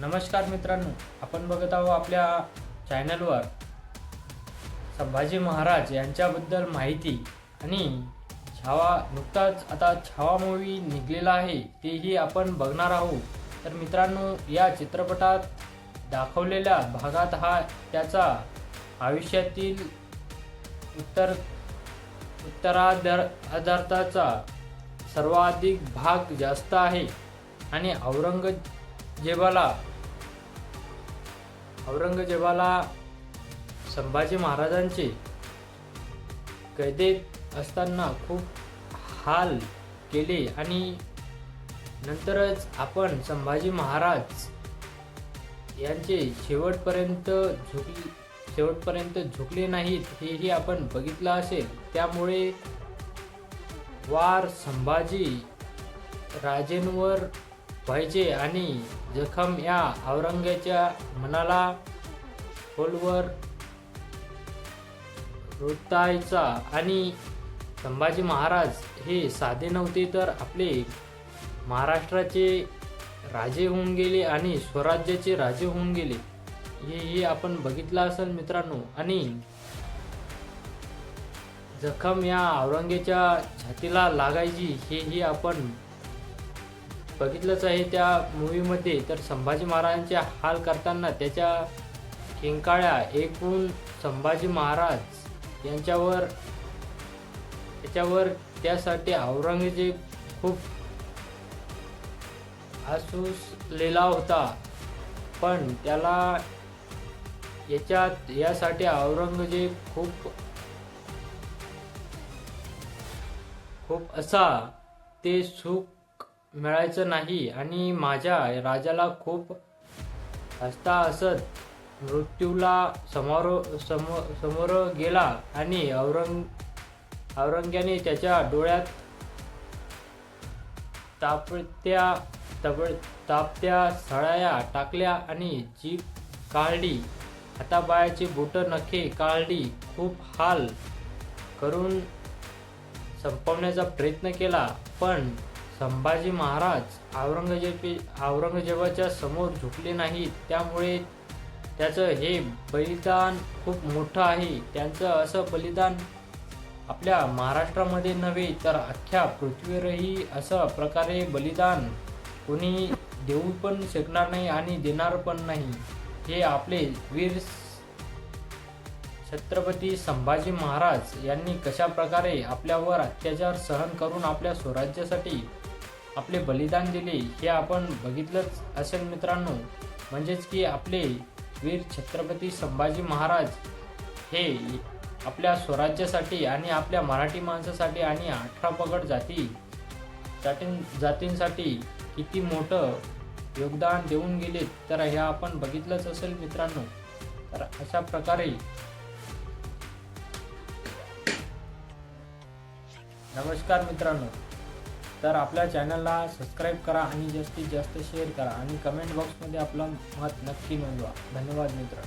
नमस्कार मित्रांनो आपण बघत आहोत आपल्या चॅनलवर संभाजी महाराज यांच्याबद्दल माहिती आणि छावा नुकताच आता छावा मूवी निघलेला आहे तेही आपण बघणार आहोत. तर मित्रांनो या चित्रपटात दाखवलेल्या भागात हा त्याचा आयुष्यातील उत्तर उत्तराधार आधार्थाचा सर्वाधिक भाग जास्त आहे आणि औरंगजेबाला औरंगजेबाला संभाजी महाराजांचे कैदेत असताना खूप हाल केले आणि नंतरच आपण संभाजी महाराज यांचे शेवटपर्यंत झुकले शेवटपर्यंत झुकले नाहीत हेही आपण बघितलं असेल. त्यामुळे वार संभाजी राजेंवर व्हायचे आणि जखम या औरंगाच्या मनाला खोलवर रुतायचा. आणि संभाजी महाराज हे साधे नव्हते तर आपले महाराष्ट्राचे राजे होऊन गेले आणि स्वराज्याचे राजे होऊन गेले. हे हे आपण बघितलं असेल मित्रांनो. आणि जखम या औरंगेच्या छातीला लागायची हेही आपण बघितलंच आहे त्या मूवीमध्ये तर संभाजी महाराजांचे हाल करताना त्याच्या किंकाळ्या एकूण संभाजी महाराज यांच्यावर त्याच्यावर त्यासाठी औरंगजेब खूप आसूसलेला होता. पण त्याला याच्यात यासाठी औरंगजेब खूप खूप असा ते सुख मिळायचं नाही आणि माझ्या राजाला खूप हसता असत मृत्यूला समोर समो समोर गेला आणि औरंग औरंग्याने त्याच्या डोळ्यात तापत्या तब तापत्या सळाया टाकल्या आणि जीप काढली. हाताबायाची बोटं नखे काढली. खूप हाल करून संपवण्याचा प्रयत्न केला. पण संभाजी महाराज औरंगजेबी औरंगजेबाच्या समोर झुकले नाहीत. त्यामुळे त्याचं हे बलिदान खूप मोठं आहे. त्यांचं असं बलिदान आपल्या महाराष्ट्रामध्ये नव्हे तर अख्ख्या पृथ्वीवरही असं प्रकारे बलिदान कोणी देऊ पण शकणार नाही आणि देणार पण नाही. हे आपले वीर छत्रपती संभाजी महाराज यांनी कशा प्रकारे आपल्यावर अत्याचार सहन करून आपल्या स्वराज्यासाठी आपले बलिदान दिले हे आपण बघितलंच असेल मित्रांनो. म्हणजेच की आपले वीर छत्रपती संभाजी महाराज हे आपल्या स्वराज्यासाठी आणि आपल्या मराठी माणसासाठी आणि अठरा पगड जाती जातीं जातींसाठी किती मोठं योगदान देऊन गेले तर हे आपण बघितलंच असेल मित्रांनो. तर अशा प्रकारे नमस्कार मित्रांनो. तर आपल्या चॅनलला सबस्क्राईब करा आणि जास्तीत जास्त शेअर करा. आणि कमेंट बॉक्समध्ये आपलं मत नक्की नोंदवा. धन्यवाद मित्र